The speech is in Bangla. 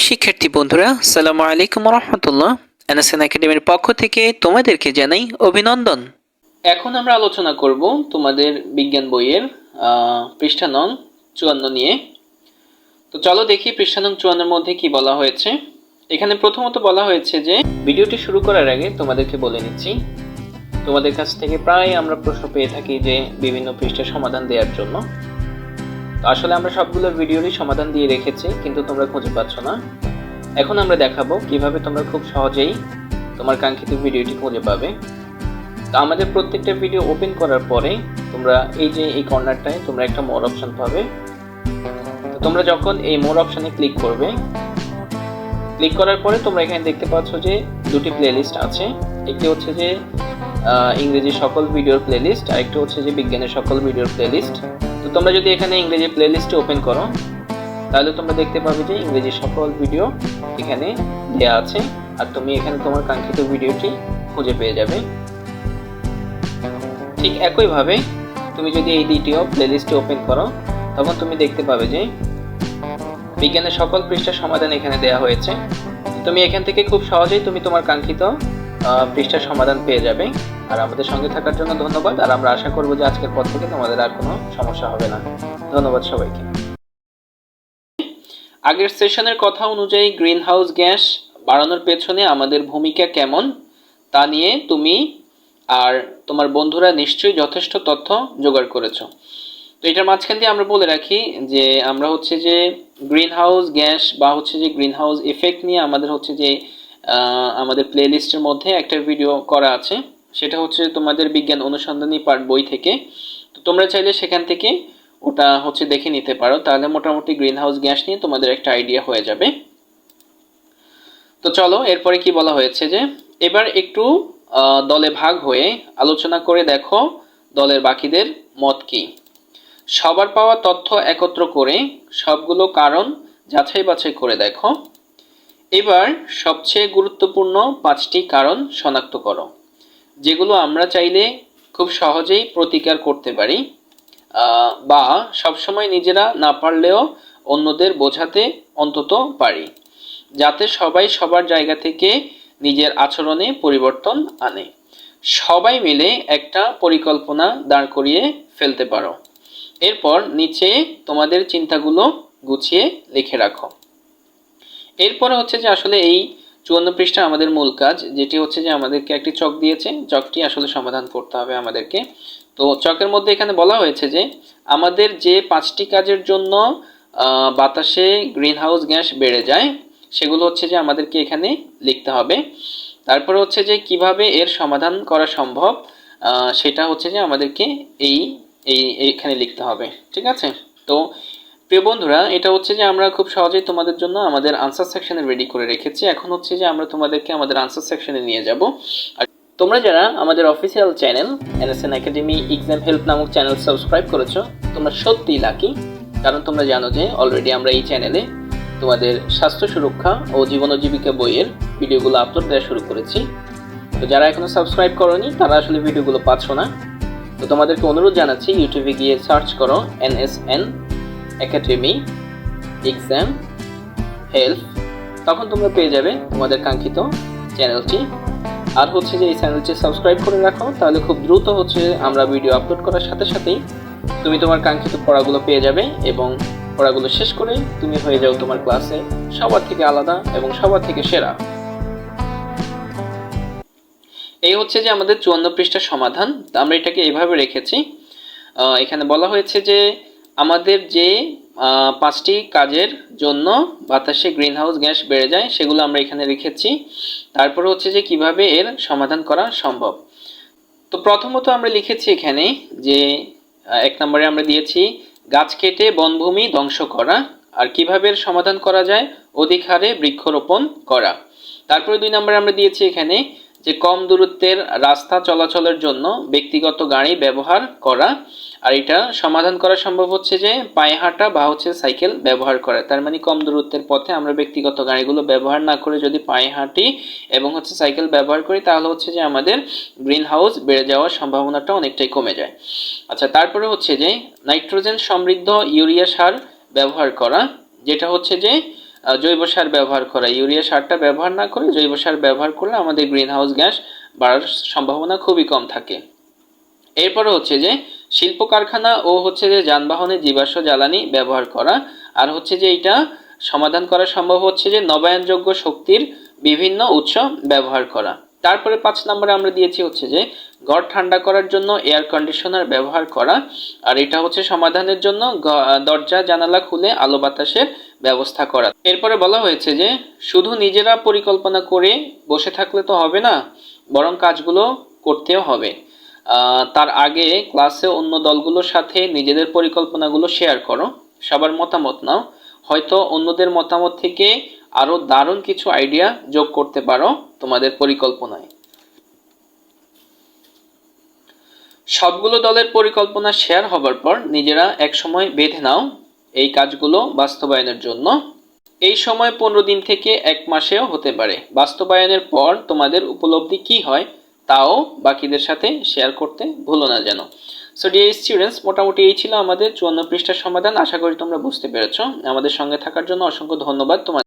প্রিয় শিক্ষার্থী বন্ধুরা সালামু আলাইকুম রহমতুল্লাহ এনএসএন একাডেমির পক্ষ থেকে তোমাদেরকে জানাই অভিনন্দন। এখন আমরা আলোচনা করব তোমাদের বিজ্ঞান বইয়ের পৃষ্ঠা নং চুয়ান্ন নিয়ে। তো চলো দেখি পৃষ্ঠা নং চুয়ান্নের মধ্যে কি বলা হয়েছে। এখানে প্রথমত বলা হয়েছে যে, ভিডিওটি শুরু করার আগে তোমাদেরকে বলে নিচ্ছি, তোমাদের কাছ থেকে প্রায় আমরা প্রশ্ন পেয়ে থাকি যে বিভিন্ন পৃষ্ঠার সমাধান দেওয়ার জন্য। তো আসলে আমরা সবগুলো ভিডিওরই সমাধান দিয়ে রেখেছি, কিন্তু তোমরা খুঁজে পাচ্ছ না। এখন আমরা দেখাবো কীভাবে তোমরা খুব সহজেই তোমার কাঙ্ক্ষিত ভিডিওটি খুঁজে পাবে। তো আমাদের প্রত্যেকটা ভিডিও ওপেন করার পরে তোমরা এই যে এই কর্নারটায় তোমরা একটা মোর অপশন পাবে। তো তোমরা যখন এই মোর অপশানে ক্লিক করবে, ক্লিক করার পরে তোমরা এখানে দেখতে পাচ্ছ যে দুটি প্লেলিস্ট আছে। একটি হচ্ছে যে ইংরেজি সকল ভিডিওর প্লেলিস্ট আর একটি হচ্ছে যে বিজ্ঞানের সকল ভিডিওর প্লেলিস্ট। তো তোমরা যদি এখানে ইংরেজি প্লেলিস্টে ওপেন করো, তাহলে তোমরা দেখতে পাবে যে ইংরেজি সকল ভিডিও এখানে দেয়া আছে। আর তুমি এখানে তোমার কাঙ্ক্ষিত ভিডিওটি খুঁজে পেয়ে যাবে। ঠিক একইভাবে তুমি যদি এই দ্বিতীয় প্লেলিস্টে ওপেন করো, তখন তুমি দেখতে পাবে যে বিজ্ঞানের সকল পৃষ্ঠার সমাধান এখানে দেয়া হয়েছে। তুমি এখান থেকে খুব সহজেই তুমি তোমার কাঙ্ক্ষিত পৃষ্ঠার সমাধান পেয়ে যাবে। আর আমাদের সঙ্গে থাকার জন্য ধন্যবাদ। আর আমরা আশা করব যে আজকের পর থেকে তোমাদের আর কোনো সমস্যা হবে না। ধন্যবাদ সবাইকে। আগের সেশনের কথা অনুযায়ী গ্রিন হাউস গ্যাস বাড়ানোর পেছনে আমাদের ভূমিকা কেমন তা নিয়ে তুমি আর তোমার বন্ধুরা নিশ্চয়ই যথেষ্ট তথ্য জোগাড় করেছ। তো এটার মাঝখান দিয়ে আমরা বলে রাখি যে আমরা হচ্ছে যে গ্রিন হাউস গ্যাস বা হচ্ছে যে গ্রিন হাউস এফেক্ট নিয়ে আমাদের হচ্ছে যে আমাদের প্লেলিস্টের মধ্যে একটা ভিডিও করা আছে। সেটা হচ্ছে তোমাদের বিজ্ঞান অনুসন্ধানী পার্ট বই থেকে। তো তোমরা চাইলে সেখান থেকে ওটা হচ্ছে দেখে নিতে পারো। তাহলে মোটামুটি গ্রিন হাউস গ্যাস নিয়ে তোমাদের একটা আইডিয়া হয়ে যাবে। তো চলো, এরপরে কি বলা হয়েছে যে, এবার একটু দলে ভাগ হয়ে আলোচনা করে দেখো দলের বাকিদের মত কি। সবার পাওয়া তথ্য একত্র করে সবগুলো কারণ যাচাই বাছাই করে দেখো। এবার সবচেয়ে গুরুত্বপূর্ণ পাঁচটি কারণ শনাক্ত করো, যেগুলো আমরা চাইলে খুব সহজেই প্রতিকার করতে পারি বা সবসময় নিজেরা না পারলেও অন্যদের বোঝাতে অন্তত পারি, যাতে সবাই সবার জায়গা থেকে নিজের আচরণে পরিবর্তন আনে। সবাই মিলে একটা পরিকল্পনা দাঁড় করিয়ে ফেলতে পারো। এরপর নিচে তোমাদের চিন্তাগুলো গুছিয়ে লিখে রাখো। এরপরে হচ্ছে যে আসলে এই চুয়ান্ন পৃষ্ঠা আমাদের মূল কাজ, যেটি হচ্ছে যে আমাদেরকে একটি চক দিয়েছে। চকটি আসলে সমাধান করতে হবে আমাদেরকে। তো চকের মধ্যে এখানে বলা হয়েছে যে আমাদের যে পাঁচটি কাজের জন্য বাতাসে গ্রিন হাউস গ্যাস বেড়ে যায়, সেগুলো হচ্ছে যে আমাদেরকে এখানে লিখতে হবে। তারপরে হচ্ছে যে কীভাবে এর সমাধান করা সম্ভব সেটা হচ্ছে যে আমাদেরকে এই এই এইখানে লিখতে হবে। ঠিক আছে? তো প্রিয় বন্ধুরা, এটা হচ্ছে যে আমরা খুব সহজেই তোমাদের জন্য আমাদের আনসার সেকশনে রেডি করে রেখেছি। এখন হচ্ছে যে আমরা তোমাদেরকে আমাদের আনসার সেকশনে নিয়ে যাব। আর তোমরা যারা আমাদের official channel NSN academy exam help নামক চ্যানেল সাবস্ক্রাইব করেছ, তোমরা সত্যিই লাকি কারণ তোমরা জানো যে অলরেডি আমরা এই চ্যানেলে তোমাদের স্বাস্থ্য সুরক্ষা ও জীবন জীবিকা বইয়ের ভিডিওগুলো আপলোড দেওয়া শুরু করেছি। তো যারা এখনও সাবস্ক্রাইব করোনি, তারা আসলে ভিডিওগুলো পাচ্ছ না। তো তোমাদেরকে অনুরোধ জানাচ্ছি ইউটিউবে গিয়ে সার্চ করো এনএসএন একাডেমি, এক্সাম হেল্প তখন তোমরা পেয়ে যাবে তোমাদের কাঙ্ক্ষিত চ্যানেলটি। আর হচ্ছে যে এই চ্যানেলটি সাবস্ক্রাইব করে রাখো, তাহলে খুব দ্রুত হচ্ছে আমরা ভিডিও আপলোড করার সাথে সাথেই তুমি তোমার কাঙ্ক্ষিত পড়াগুলো পেয়ে যাবে এবং পড়াগুলো শেষ করে তুমি হয়ে যাও তোমার ক্লাসে সবার থেকে আলাদা এবং সবার থেকে সেরা। এই হচ্ছে যে আমাদের চুয়ান্ন পৃষ্ঠার সমাধান। আমরা এটাকে এইভাবে রেখেছি। এখানে বলা হয়েছে যে আমাদের যে পাঁচটি কাজের জন্য বাতাসে গ্রিন হাউস গ্যাস বেড়ে যায়, সেগুলো আমরা এখানে রেখেছি। তারপরে হচ্ছে যে কীভাবে এর সমাধান করা সম্ভব। তো প্রথমত আমরা লিখেছি এখানে যে এক নম্বরে আমরা দিয়েছি, গাছ কেটে বনভূমি ধ্বংস করা, আর কীভাবে এর সমাধান করা যায়, অধিক হারে বৃক্ষরোপণ করা। তারপরে দুই নম্বরে আমরা দিয়েছি এখানে যে কম দূরত্বের রাস্তা চলাচলের জন্য ব্যক্তিগত গাড়ি ব্যবহার করা, আর এটা সমাধান করা সম্ভব হচ্ছে যে পায়ে হাঁটা বা হচ্ছে সাইকেল ব্যবহার করা। তার মানে কম দূরত্বের পথে আমরা ব্যক্তিগত গাড়িগুলো ব্যবহার না করে যদি পায়ে হাঁটি এবং হচ্ছে সাইকেল ব্যবহার করি, তাহলে হচ্ছে যে আমাদের গ্রিন হাউস বেড়ে যাওয়ার সম্ভাবনাটা অনেকটাই কমে যায়। আচ্ছা তারপরে হচ্ছে যে নাইট্রোজেন সমৃদ্ধ ইউরিয়া সার ব্যবহার করা, যেটা হচ্ছে যে জৈব সার ব্যবহার করা। ইউরিয়া সারটা ব্যবহার না করে জৈব সার ব্যবহার করলে আমাদের গ্রিন হাউস গ্যাস বাড়ার সম্ভাবনা খুবই কম থাকে। এরপরে হচ্ছে যে, শিল্প কারখানা ও হচ্ছে যে যানবাহনে জীবাশ্ম জ্বালানি ব্যবহার করা, আর হচ্ছে যে এটা সমাধান করা সম্ভব হচ্ছে যে নবায়নযোগ্য শক্তির বিভিন্ন উৎস ব্যবহার করা। তারপরে পাঁচ নম্বরে আমরা দিয়েছি হচ্ছে যে, ঘর ঠান্ডা করার জন্য এয়ার কন্ডিশনার ব্যবহার করা, আর এটা হচ্ছে সমাধানের জন্য দরজা, জানালা খুলে আলো বাতাসের ব্যবস্থা করা। এরপরে বলা হয়েছে যে, শুধু নিজেরা পরিকল্পনা করে বসে থাকলে তো হবে না, বরং কাজগুলো করতেও হবে। তার আগে ক্লাসে অন্য দলগুলোর সাথে নিজেদের পরিকল্পনাগুলো শেয়ার করো, সবার মতামত নাও। হয়তো অন্যদের মতামত থেকে আরও দারুণ কিছু আইডিয়া যোগ করতে পারো তোমাদের পরিকল্পনায়। সবগুলো দলের পরিকল্পনা শেয়ার হবার পর নিজেরা একসময় বেঁধে নাও এই কাজগুলো বাস্তবায়নের জন্য। এই সময় পনেরো দিন থেকে এক মাসেও হতে পারে। বাস্তবায়নের পর তোমাদের উপলব্ধি কি হয়, তাও বাকিদের সাথে শেয়ার করতে ভুলো না যেন। সো ডিয়ার স্টুডেন্টস মোটামুটি এই ছিল আমাদের চুয়ান্ন পৃষ্ঠার সমাধান। আশা করি তোমরা বুঝতে পেরেছ। আমাদের সঙ্গে থাকার জন্য অসংখ্য ধন্যবাদ তোমার